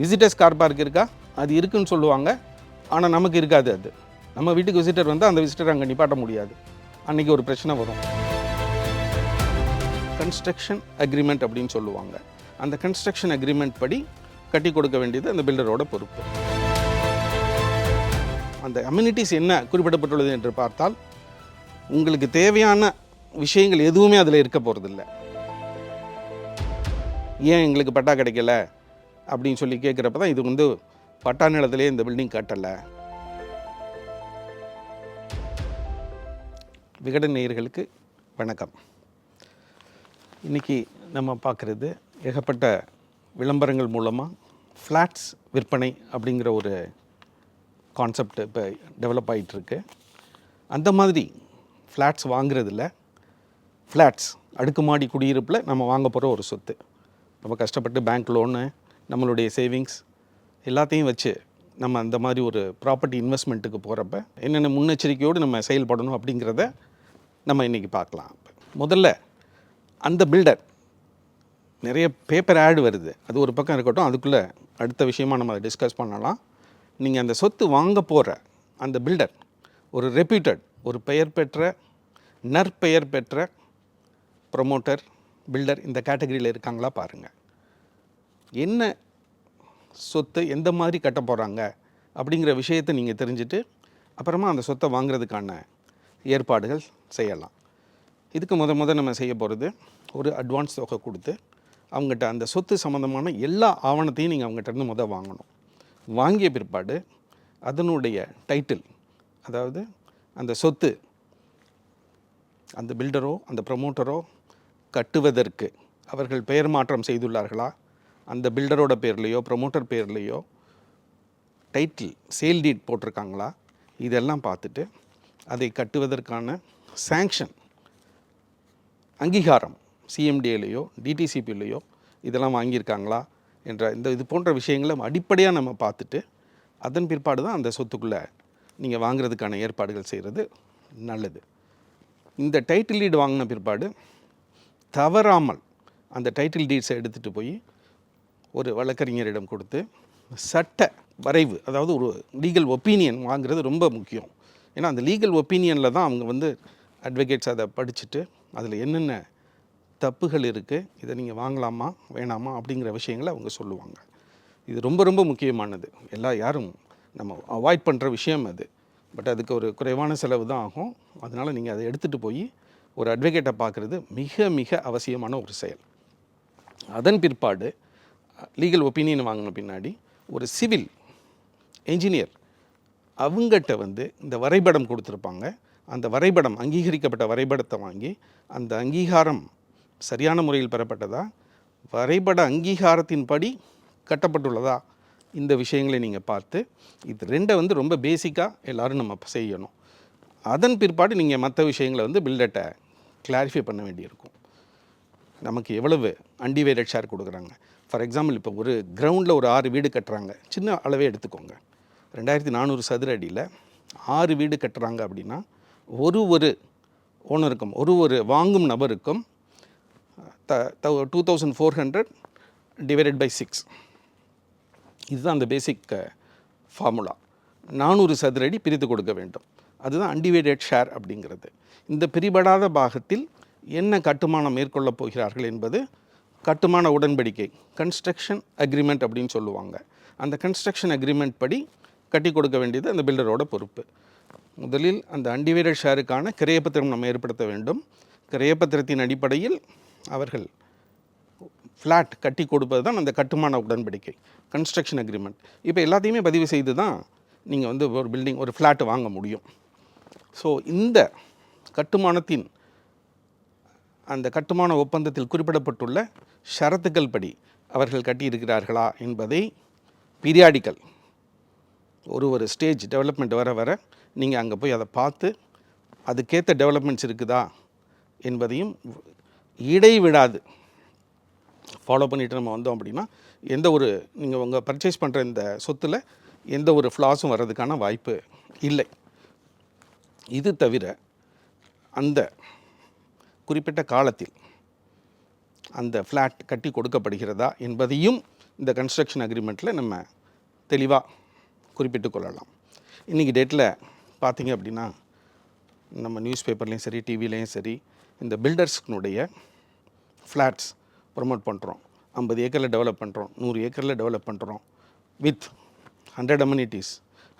Visitors car park இருக்கா? அது இருக்குன்னு சொல்லுவாங்க. ஆனால் நமக்கு இருக்காது அது. நம்ம வீட்டுக்கு விசிட்டர் வந்தால் அந்த விசிட்டர் அங்கே நிப்பாட்ட முடியாது. அன்றைக்கி ஒரு பிரச்சனை வரும். கன்ஸ்ட்ரக்ஷன் அக்ரிமெண்ட் அப்படின்னு சொல்லுவாங்க. அந்த கன்ஸ்ட்ரக்ஷன் அக்ரிமெண்ட் படி கட்டி கொடுக்க வேண்டியது அந்த பில்டரோட பொறுப்பு. அந்த அம்யூனிட்டிஸ் என்ன குறிப்பிடப்பட்டுள்ளது என்று பார்த்தால் உங்களுக்கு தேவையான விஷயங்கள் எதுவுமே அதில் இருக்க போகிறதில்ல ஏன் எங்களுக்கு பட்டா கிடைக்கல? அப்படின்னு சொல்லி கேட்குறப்ப தான் இது வந்து பட்டா நிலத்திலே இந்த பில்டிங் கட்டலை. விகடன் நேயர்களுக்கு வணக்கம். இன்றைக்கி நம்ம பார்க்குறது ஏகப்பட்ட விளம்பரங்கள் மூலமாக ஃப்ளாட்ஸ் விற்பனை அப்படிங்கிற ஒரு கான்செப்ட் இப்போ டெவலப் ஆகிட்டுருக்கு அந்த மாதிரி ஃப்ளாட்ஸ் வாங்குறதில்ல ஃப்ளாட்ஸ் அடுக்குமாடி குடியிருப்பில் நம்ம வாங்க போகிற ஒரு சொத்து. நம்ம கஷ்டப்பட்டு பேங்க் லோனு நம்மளுடைய சேவிங்ஸ் எல்லாத்தையும் வச்சு நம்ம அந்த மாதிரி ஒரு ப்ராப்பர்ட்டி இன்வெஸ்ட்மெண்ட்டுக்கு போகிறப்ப என்னென்ன முன்னெச்சரிக்கையோடு நம்ம செயல்படணும் அப்படிங்கிறத நம்ம இன்றைக்கி பார்க்கலாம். முதல்ல அந்த பில்டர் நிறைய பேப்பர் ஆடு வருது. அது ஒரு பக்கம் இருக்கட்டும் அதுக்குள்ளே அடுத்த விஷயமா நம்ம அதை டிஸ்கஸ் பண்ணலாம். நீங்கள் அந்த சொத்து வாங்க போகிற அந்த பில்டர் ஒரு ரெப்யூட்டட் ஒரு பெயர் பெற்ற நற்பெயர் பெற்ற ப்ரொமோட்டர் பில்டர் இந்த கேட்டகரியில் இருக்காங்களா பாருங்கள் என்ன சொத்து எந்த மாதிரி கட்ட போகிறாங்க அப்படிங்கிற விஷயத்தை நீங்கள் தெரிஞ்சுட்டு அப்புறமா அந்த சொத்தை வாங்குறதுக்கான ஏற்பாடுகள் செய்யலாம். இதுக்கு முத முத நம்ம செய்ய போகிறது ஒரு அட்வான்ஸ் தொகை கொடுத்து அவங்ககிட்ட அந்த சொத்து சம்மந்தமான எல்லா ஆவணத்தையும் நீங்கள் அவங்ககிட்ட இருந்து முத வாங்கணும். வாங்கிய பிற்பாடு அதனுடைய டைட்டில் அதாவது அந்த சொத்து அந்த பில்டரோ அந்த ப்ரமோட்டரோ கட்டுவதற்கு அவர்கள் பெயர் மாற்றம் செய்துள்ளார்களா? அந்த பில்டரோட பேர்லேயோ ப்ரொமோட்டர் பேர்லேயோ டைட்டில் சேல் டீட் போட்டிருக்காங்களா? இதெல்லாம் பார்த்துட்டு அதை கட்டுவதற்கான சேங்ஷன் அங்கீகாரம் சிஎம்டிஏலையோ டிடிசிபிலேயோ இதெல்லாம் வாங்கியிருக்காங்களா? என்ற இந்த இது போன்ற விஷயங்களை அடிப்படையாக நம்ம பார்த்துட்டு அதன் பிற்பாடு தான் அந்த சொத்துக்குள்ளே நீங்கள் வாங்குறதுக்கான ஏற்பாடுகள் செய்கிறது நல்லது. இந்த டைட்டில் டீட் வாங்கின பிற்பாடு தவறாமல் அந்த டைட்டில் டீட்ஸை எடுத்துகிட்டு போய் ஒரு வழக்கறிஞரிடம் கொடுத்து சட்ட வரைவு அதாவது ஒரு லீகல் ஒப்பீனியன் வாங்குறது ரொம்ப முக்கியம். ஏன்னா அந்த லீகல் ஒப்பீனியனில் தான் அவங்க வந்து அட்வொகேட்ஸ் அதை படிச்சுட்டு அதில் என்னென்ன தப்புகள் இருக்குது இதை நீங்கள் வாங்கலாமா வேணாமா அப்படிங்கிற விஷயங்களை அவங்க சொல்லுவாங்க. இது ரொம்ப ரொம்ப முக்கியமானது. எல்லா யாரும் நம்ம அவாய்ட் பண்ணுற விஷயம் அது. பட் அதுக்கு ஒரு குறைவான செலவு தான் ஆகும். அதனால் நீங்கள் அதை எடுத்துகிட்டு போய் ஒரு அட்வொகேட்டை பார்க்குறது மிக மிக அவசியமான ஒரு செயல். அதன் பிற்பாடு லீகல் ஒப்பீனியன் வாங்கின பின்னாடி ஒரு சிவில் என்ஜினியர் அவங்ககிட்ட வந்து இந்த வரைபடம் கொடுத்துருப்பாங்க. அந்த வரைபடம் அங்கீகரிக்கப்பட்ட வரைபடத்தை வாங்கி அந்த அங்கீகாரம் சரியான முறையில் பெறப்பட்டதா? வரைபட அங்கீகாரத்தின்படி கட்டப்பட்டுள்ளதா? இந்த விஷயங்களை நீங்கள் பார்த்து இது ரெண்டை வந்து ரொம்ப பேசிக்காக எல்லாரும் நம்ம செய்யணும். அதன் பிற்பாடு நீங்கள் மற்ற விஷயங்களை வந்து பில்டட்டை கிளாரிஃபை பண்ண வேண்டியிருக்கும். நமக்கு எவ்வளவு அன்டிவைடட் ஷேர் கொடுக்குறாங்க? ஃபார் எக்ஸாம்பிள் இப்போ ஒரு கிரவுண்டில் ஒரு ஆறு வீடு கட்டுறாங்க. சின்ன அளவே எடுத்துக்கோங்க. ரெண்டாயிரத்தி நானூறு சதுர அடியில் ஆறு வீடு கட்டுறாங்க அப்படின்னா ஒரு ஒரு ஓனருக்கும் ஒரு ஒரு வாங்கும் நபருக்கும் the two thousand four hundred divided by six இதுதான் அந்த பேசிக் ஃபார்முலா நானூறு சதுரடி பிரித்து கொடுக்க வேண்டும். அதுதான் அன்டிவைடட் ஷேர் அப்படிங்கிறது. இந்த பிரிபடாத பாகத்தில் என்ன கட்டுமானம் மேற்கொள்ளப் போகிறார்கள் என்பது கட்டுமான உடன்படிக்கை கன்ஸ்ட்ரக்ஷன் அக்ரிமெண்ட் அப்படின்னு சொல்லுவாங்க. அந்த கன்ஸ்ட்ரக்ஷன் அக்ரிமெண்ட் படி கட்டி கொடுக்க வேண்டியது அந்த பில்டரோட பொறுப்பு. முதலில் அந்த அன்டிவைடட் ஷேருக்கான கிரையப்பத்திரம் நம்ம ஏற்படுத்த வேண்டும். கிரையப்பத்திரத்தின் அடிப்படையில் அவர்கள் ஃப்ளாட் கட்டி கொடுப்பது தான் அந்த கட்டுமான உடன்படிக்கை கன்ஸ்ட்ரக்ஷன் அக்ரிமெண்ட் இப்போ எல்லாத்தையுமே பதிவு செய்து தான் நீங்கள் வந்து ஒரு பில்டிங் ஒரு ஃப்ளாட் வாங்க முடியும். ஸோ இந்த கட்டுமானத்தின் அந்த கட்டுமான ஒப்பந்தத்தில் குறிப்பிடப்பட்டுள்ள ஷரத்துக்கள் படி அவர்கள் கட்டியிருக்கிறார்களா என்பதை பீரியாடிக்கல் ஒரு ஒரு ஸ்டேஜ் டெவலப்மெண்ட் வர வர நீங்கள் அங்கே போய் அதை பார்த்து அதுக்கேற்ற டெவலப்மெண்ட்ஸ் இருக்குதா என்பதையும் இடைவிடாது. ஃபாலோ பண்ணிட்டு நம்ம வந்தோம் அப்படின்னா எந்த ஒரு நீங்கள் உங்கள் பர்ச்சேஸ் பண்ணுற இந்த சொத்தில் எந்த ஒரு ஃப்ளாஸும் வர்றதுக்கான வாய்ப்பு இல்லை. இது தவிர அந்த குறிப்பிட்ட காலத்தில் அந்த ஃப்ளாட் கட்டி கொடுக்கப்படுகிறதா என்பதையும் இந்த கன்ஸ்ட்ரக்ஷன் அக்ரிமெண்ட்டில் நம்ம தெளிவாக குறிப்பிட்டு கொள்ளலாம். இன்றைக்கி டேட்டில் பார்த்தீங்க அப்படின்னா நம்ம நியூஸ் பேப்பர்லேயும் சரி டிவிலையும் சரி இந்த பில்டர்ஸ்னுடைய ஃப்ளாட்ஸ் ப்ரொமோட் பண்ணுறோம் ஐம்பது ஏக்கரில் டெவலப் பண்ணுறோம் நூறு ஏக்கரில் டெவலப் பண்ணுறோம் with hundred amenities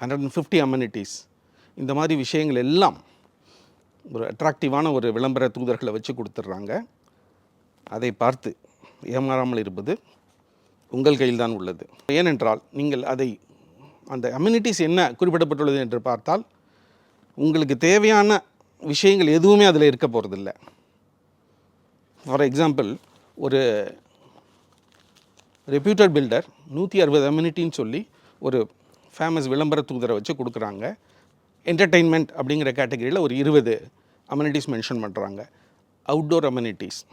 hundred and fifty amenities இந்த மாதிரி விஷயங்கள் எல்லாம் ஒரு அட்ராக்டிவான ஒரு விளம்பர தூதர்களை வச்சு கொடுத்துட்றாங்க அதை பார்த்து ஏமாறாமல் இருப்பது உங்கள் கையில்தான் உள்ளது. ஏனென்றால் நீங்கள் அதை அந்த அம்யூனிட்டிஸ் என்ன குறிப்பிடப்பட்டுள்ளது என்று பார்த்தால் உங்களுக்கு தேவையான விஷயங்கள் எதுவுமே அதில் இருக்க போகிறதில்ல ஃபார் எக்ஸாம்பிள் ஒரு ரெப்யூட்டட் பில்டர் நூற்றி அறுபது அம்யூனிட்டின்னு சொல்லி ஒரு ஃபேமஸ் விளம்பர தூதரை வச்சு கொடுக்குறாங்க. என்டர்டெயின்மெண்ட் அப்படிங்கிற கேட்டகரியில் ஒரு இருபது அம்யூனிட்டிஸ் மென்ஷன் பண்ணுறாங்க அவுட்டோர் அம்யூனிட்டிஸ்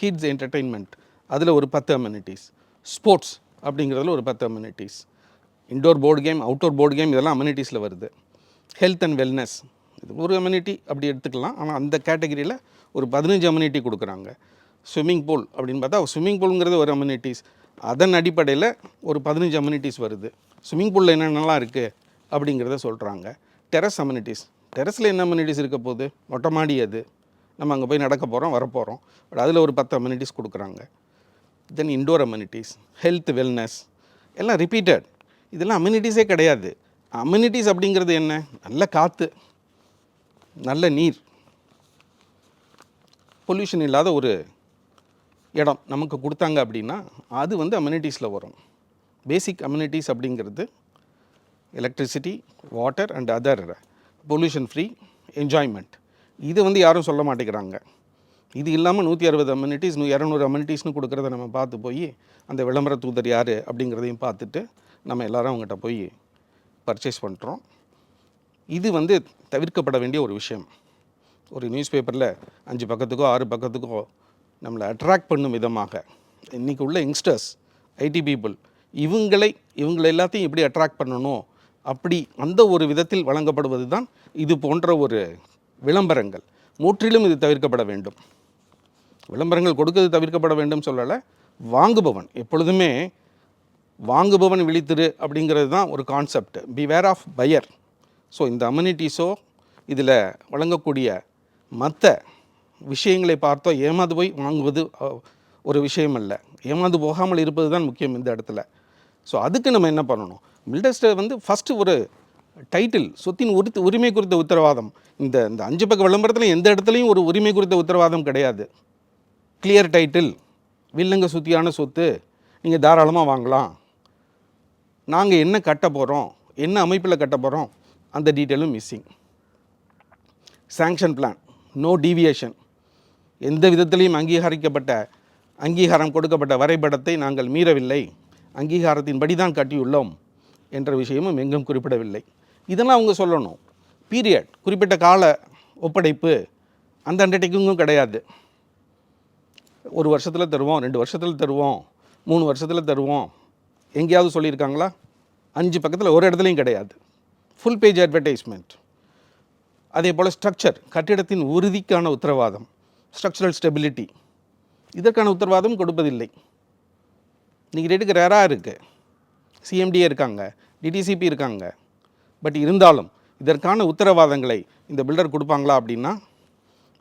கிட்ஸ் என்டர்டெயின்மெண்ட் அதில் ஒரு பத்து அம்யூனிட்டிஸ் ஸ்போர்ட்ஸ் அப்படிங்கிறதுல ஒரு பத்து amenities indoor board game outdoor board game இதெல்லாம் அம்யூனிட்டிஸில் வருது. ஹெல்த் அண்ட் வெல்னஸ் இது ஒரு அம்யூனிட்டி அப்படி எடுத்துக்கலாம். ஆனால் அந்த கேட்டகரியில் ஒரு பதினஞ்சு அம்யூனிட்டி கொடுக்குறாங்க. ஸ்விம்மிங் பூல் அப்படின்னு பார்த்தா ஸ்விம்மிங் பூலுங்கிறது ஒரு அம்யூனிட்டிஸ் அதன் அடிப்படையில் ஒரு பதினஞ்சு அம்யூனிட்டிஸ் வருது. ஸ்விம்மிங் பூலில் என்னென்னலாம் இருக்குது அப்படிங்கிறத சொல்கிறாங்க டெரஸ் அம்யூனிட்டிஸ் டெரஸில் என்ன அம்யூனிட்டிஸ் இருக்க போகுது? மொட்டை மாடி அது. நம்ம அங்கே போய் நடக்க போகிறோம் வரப்போகிறோம் பட் அதில் ஒரு பத்து அம்யூனிட்டிஸ் கொடுக்குறாங்க. Then indoor amenities health wellness எல்லாம் ரிப்பீட்டட் இதெல்லாம் அம்யூனிட்டிஸே கிடையாது. அம்யூனிட்டிஸ் அப்படிங்கிறது என்ன? நல்ல காற்று நல்ல நீர். பொல்யூஷன் இல்லாத ஒரு இடம் நமக்கு கொடுத்தாங்க அப்படின்னா அது வந்து அம்யூனிட்டிஸில் வரும். பேசிக் அம்யூனிட்டிஸ் அப்படிங்கிறது electricity water and other pollution free enjoyment இது வந்து யாரும் சொல்ல மாட்டேங்கிறாங்க. இது இல்லாமல் நூற்றி அறுபது அம்யூனிட்டிஸ் நூ இரநூறு அம்யூனிட்டிஸ்னு கொடுக்குறத நம்ம பார்த்து போய் அந்த விளம்பர தூதர் யார் அப்படிங்கிறதையும் பார்த்துட்டு நம்ம எல்லாரும் அவங்ககிட்ட போய் பர்ச்சேஸ் பண்ணுறோம் இது வந்து தவிர்க்கப்பட வேண்டிய ஒரு விஷயம். ஒரு நியூஸ் பேப்பரில் அஞ்சு பக்கத்துக்கோ ஆறு பக்கத்துக்கோ நம்மளை அட்ராக்ட் பண்ணும் விதமாக இன்றைக்கி உள்ள யங்ஸ்டர்ஸ் ஐடி பீப்புள் இவங்களை இவங்களை எல்லாத்தையும் எப்படி அட்ராக்ட் பண்ணணும்? அப்படி அந்த ஒரு விதத்தில் வழங்கப்படுவது தான் இது போன்ற ஒரு விளம்பரங்கள். முற்றிலும் இது தவிர்க்கப்பட வேண்டும். விளம்பரங்கள் கொடுக்கிறது தவிர்க்கப்பட வேண்டும் சொல்லலை வாங்குபவன். எப்பொழுதுமே வாங்குபவன் விழித்திரு அப்படிங்கிறது தான் ஒரு concept be aware of buyer so இந்த அம்யூனிட்டிஸோ இதில் வழங்கக்கூடிய மற்ற விஷயங்களை பார்த்தோ ஏமாந்து போய் வாங்குவது ஒரு விஷயம் அல்ல. ஏமாந்து போகாமல் இருப்பது தான் முக்கியம் இந்த இடத்துல. ஸோ அதுக்கு நம்ம என்ன பண்ணணும்? பில்டர்ஸ்ட்டை வந்து ஃபஸ்ட்டு ஒரு டைட்டில் சொத்தின் உரி உரிமை குறித்த உத்தரவாதம். இந்த இந்த அஞ்சு பக்க விளம்பரத்தில் எந்த இடத்துலையும் ஒரு உரிமை குறித்த உத்தரவாதம் கிடையாது. கிளியர் டைட்டில் வில்லங்க சுத்தியான சொத்து நீங்கள் தாராளமாக வாங்கலாம். நாங்கள் என்ன கட்ட போகிறோம் என்ன அமைப்பில் கட்ட போகிறோம் அந்த டீட்டெயிலும் missing sanction plan no deviation எந்த விதத்திலையும் அங்கீகரிக்கப்பட்ட அங்கீகாரம் கொடுக்கப்பட்ட வரைபடத்தை நாங்கள் மீறவில்லை. அங்கீகாரத்தின்படி தான் கட்டியுள்ளோம் என்ற விஷயமும் எங்கும் குறிப்பிடவில்லை. இதெல்லாம் அவங்க சொல்லணும். பீரியட் குறிப்பிட்ட கால ஒப்படைப்பு அந்த அண்டர்டேக்கிங்கும் கிடையாது. ஒரு வருஷத்தில் தருவோம் ரெண்டு வருஷத்தில் தருவோம் மூணு வருஷத்தில் தருவோம். எங்கேயாவது சொல்லியிருக்காங்களா? அஞ்சு பக்கத்தில் ஒரு இடத்துலையும் கிடையாது. ஃபுல் பேஜ் அட்வர்டைஸ்மெண்ட் அதே போல் ஸ்ட்ரக்சர் கட்டிடத்தின் உறுதிக்கான உத்தரவாதம் ஸ்ட்ரக்சரல் ஸ்டெபிலிட்டி இதற்கான உத்தரவாதம் கொடுப்பதில்லை. இன்றைக்கி ரேட்டுக்கு ரேராக இருக்குது சிஎம்டிஏ இருக்காங்க டிடிசிபி இருக்காங்க. பட் இருந்தாலும் இதற்கான உத்தரவாதங்களை இந்த பில்டர் கொடுப்பாங்களா அப்படின்னா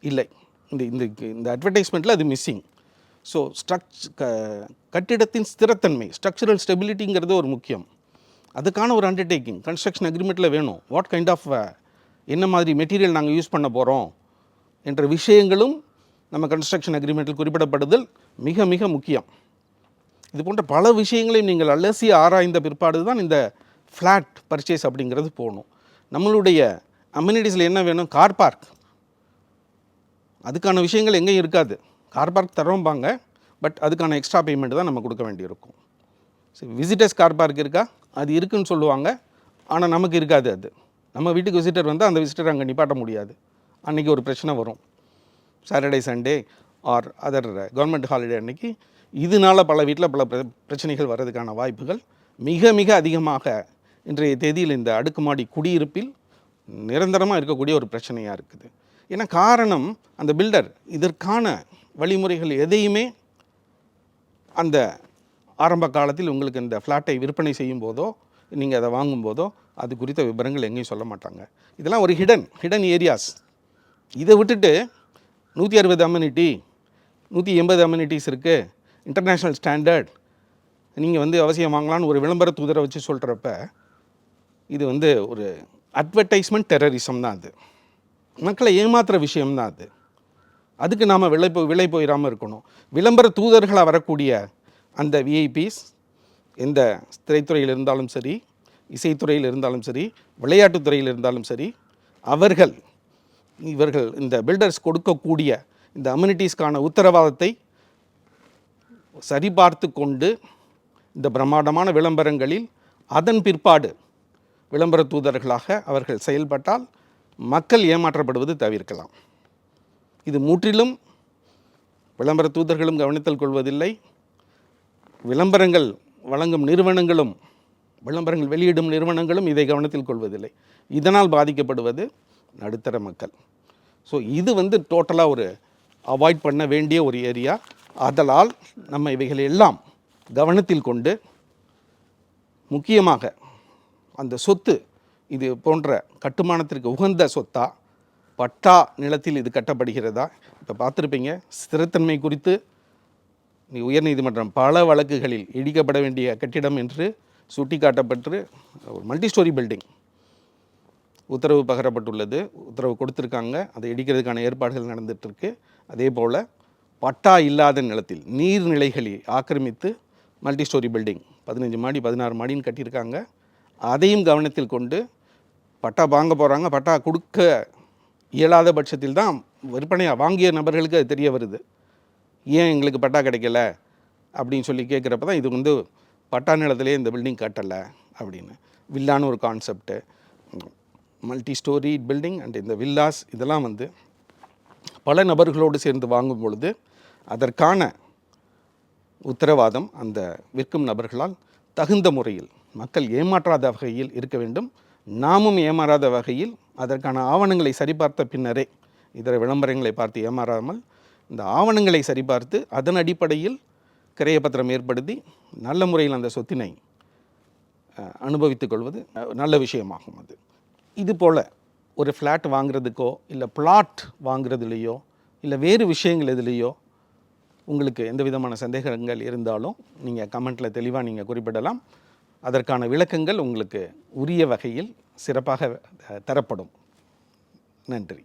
இல்லை. இந்த இந்த இந்த அட்வர்டைஸ்மெண்ட்டில் அது மிஸ்ஸிங் ஸோ ஸ்ட்ரக்ச் க கட்டிடத்தின் ஸ்திரத்தன்மை ஸ்ட்ரக்சரல் ஸ்டெபிலிட்டிங்கிறது ஒரு முக்கியம். அதுக்கான ஒரு அண்டர்டேக்கிங் கன்ஸ்ட்ரக்ஷன் அக்ரிமெண்ட்டில் வேணும். வாட் கைண்ட் ஆஃப் என்ன மாதிரி மெட்டீரியல் நாங்கள் யூஸ் பண்ண போகிறோம் என்ற விஷயங்களும் நம்ம கன்ஸ்ட்ரக்ஷன் அக்ரிமெண்ட்டில் குறிப்பிடப்படுதல் மிக மிக முக்கியம். இது போன்ற பல விஷயங்களையும் நீங்கள் அலசி ஆராய்ந்த பிற்பாடு தான் இந்த ஃப்ளாட் பர்ச்சேஸ் அப்படிங்கிறது போகணும். நம்மளுடைய அம்யூனிட்டிஸில் என்ன வேணும்? கார் பார்க் அதுக்கான விஷயங்கள் எங்கேயும் இருக்காது. கார் பார்க் தரோம்பாங்க பட் அதுக்கான எக்ஸ்ட்ரா பேமெண்ட் தான் நம்ம கொடுக்க வேண்டியிருக்கும். சரி விசிட்டர்ஸ் கார் பார்க் இருக்கா? அது இருக்குன்னு சொல்லுவாங்க. ஆனால் நமக்கு இருக்காது அது. நம்ம வீட்டுக்கு விசிட்டர் வந்தால் அந்த விசிட்டர் அங்கே நிப்பாட்ட முடியாது. அன்றைக்கி ஒரு பிரச்சனை வரும். Saturday Sunday or other government holiday அன்னைக்கு இதனால பல வீட்டில் பல பிர- பிரச்சனைகள் வர்றதுக்கான வாய்ப்புகள் மிக மிக அதிகமாக இன்றைய தேதியில் இந்த அடுக்குமாடி குடியிருப்பில் நிரந்தரமாக இருக்கக்கூடிய ஒரு பிரச்சனையாக இருக்குது. ஏன்னா காரணம் அந்த பில்டர் இதற்கான வழிமுறைகள் எதையுமே அந்த ஆரம்ப காலத்தில் உங்களுக்கு இந்த ஃப்ளாட்டை விற்பனை செய்யும் போதோ நீங்கள் அதை வாங்கும் போதோ அது குறித்த விவரங்கள் எங்கேயும் சொல்ல மாட்டாங்க. இதெல்லாம் ஒரு ஹிடன் ஹிடன் ஏரியாஸ் இதை விட்டுட்டு நூற்றி அறுபது அம்யூனிட்டி நூற்றி எண்பது அம்யூனிட்டிஸ் இருக்குது இன்டர்நேஷ்னல் ஸ்டாண்டர்ட் நீங்கள் வந்து அவசியம் வாங்கலாம்னு ஒரு விளம்பர தூதரை வச்சு சொல்கிறப்ப இது வந்து ஒரு அட்வர்டைஸ்மெண்ட் டெரரிசம் தான் அது. மக்களை ஏமாத்துகிற விஷயம்தான் அது. அதுக்கு நாம் விலை போ விலை போயிடாமல் இருக்கணும். விளம்பர தூதர்களாக வரக்கூடிய அந்த விஐபிஸ் எந்த திரைத்துறையில் இருந்தாலும் சரி இசைத்துறையில் இருந்தாலும் சரி விளையாட்டுத்துறையில் இருந்தாலும் சரி அவர்கள் இவர்கள் இந்த பில்டர்ஸ் கொடுக்கக்கூடிய இந்த அம்யூனிட்டிஸ்க்கான உத்தரவாதத்தை சரிபார்த்து கொண்டு இந்த பிரம்மாண்டமான விளம்பரங்களில் அதன் பிற்பாடு விளம்பர தூதர்களாக அவர்கள் செயல்பட்டால் மக்கள் ஏமாற்றப்படுவது தவிர்க்கலாம். இது முற்றிலும் விளம்பர தூதர்களும் கவனத்தில் கொள்வதில்லை. விளம்பரங்கள் வழங்கும் நிறுவனங்களும் விளம்பரங்கள் வெளியிடும் நிறுவனங்களும் இதை கவனத்தில் கொள்வதில்லை. இதனால் பாதிக்கப்படுவது நடுத்தர மக்கள். ஸோ இது வந்து டோட்டலாக ஒரு அவாய்ட் பண்ண வேண்டிய ஒரு ஏரியா அதனால் நம்ம இவைகளை எல்லாம் கவனத்தில் கொண்டு முக்கியமாக அந்த சொத்து இது போன்ற கட்டுமானத்திற்கு உகந்த சொத்தா? பட்டா நிலத்தில் இது கட்டப்படுகிறதா? இப்போ பார்த்துருப்பீங்க ஸ்திரத்தன்மை குறித்து நீ உயர்நீதிமன்றம் பல வழக்குகளில் இடிக்கப்பட வேண்டிய கட்டிடம் என்று சுட்டிக்காட்டப்பட்டு ஒரு மல்டி ஸ்டோரி பில்டிங் உத்தரவு பகரப்பட்டுள்ளது. உத்தரவு கொடுத்துருக்காங்க. அதை இடிக்கிறதுக்கான ஏற்பாடுகள் நடந்துகிட்ருக்கு அதே போல் பட்டா இல்லாத நிலத்தில் நீர்நிலைகளை ஆக்கிரமித்து மல்டி ஸ்டோரி பில்டிங் பதினஞ்சு மாடி பதினாறு மாடின்னு கட்டியிருக்காங்க. அதையும் கவனத்தில் கொண்டு பட்டா வாங்க போகிறாங்க பட்டா கொடுக்க இயலாத பட்சத்தில் தான் விற்பனையாக வாங்கிய நபர்களுக்கு அது தெரிய வருது. ஏன் எங்களுக்கு பட்டா கிடைக்கல? அப்படின்னு சொல்லி கேட்குறப்ப தான் இது வந்து பட்டா நிலத்திலே இந்த பில்டிங் கட்டலை அப்படின்னு. வில்லான்னு ஒரு concept multi storey building and இந்த வில்லாஸ் இதெல்லாம் வந்து பல நபர்களோடு சேர்ந்து வாங்கும் பொழுது அதற்கான உத்தரவாதம் அந்த விற்கும் நபர்களால் தகுந்த முறையில் மக்கள் ஏமாற்றாத வகையில் இருக்க வேண்டும். நாமும் ஏமாறாத வகையில் அதற்கான ஆவணங்களை சரிபார்த்த பின்னரே இதர விளம்பரங்களை பார்த்து ஏமாறாமல் இந்த ஆவணங்களை சரிபார்த்து அதன் அடிப்படையில் கிரையப்பத்திரம் ஏற்படுத்தி நல்ல முறையில் அந்த சொத்தினை அனுபவித்துக் கொள்வது நல்ல விஷயமாகும் அது. இது போல் ஒரு ஃப்ளாட் வாங்குறதுக்கோ இல்லை பிளாட் வாங்குறதுலேயோ இல்லை வேறு விஷயங்கள் எதுலேயோ உங்களுக்கு எந்த விதமான சந்தேகங்கள் இருந்தாலும் நீங்கள் கமெண்ட்டில் தெளிவாக நீங்கள் குறிப்பிடலாம். அதற்கான விளக்கங்கள் உங்களுக்கு உரிய வகையில் சிறப்பாக தரப்படும். நன்றி.